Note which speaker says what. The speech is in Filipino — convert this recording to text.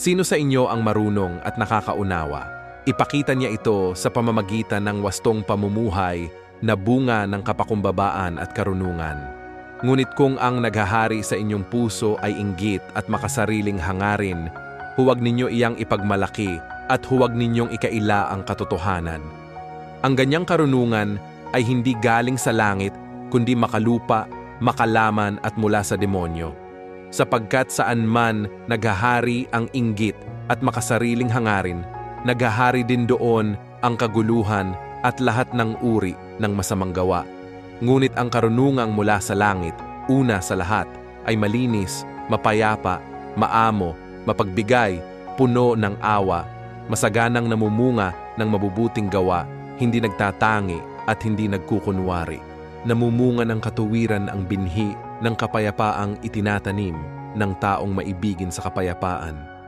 Speaker 1: Sino sa inyo ang marunong at nakakaunawa? Ipakita niya ito sa pamamagitan ng wastong pamumuhay na bunga ng kapakumbabaan at karunungan. Ngunit kung ang naghahari sa inyong puso ay inggit at makasariling hangarin, huwag ninyo iyang ipagmalaki at huwag ninyong ikaila ang katotohanan. Ang ganyang karunungan ay hindi galing sa langit, kundi makalupa, makalaman at mula sa demonyo. Sapagkat saan man naghahari ang inggit at makasariling hangarin, naghahari din doon ang kaguluhan at lahat ng uri ng masamang gawa. Ngunit ang karunungang mula sa langit, una sa lahat, ay malinis, mapayapa, maamo, mapagbigay, puno ng awa, masaganang namumunga ng mabubuting gawa, hindi nagtatangi at hindi nagkukunwari. Namumunga ng katuwiran ang binhi ng kapayapaang itinatanim ng taong maibigin sa kapayapaan.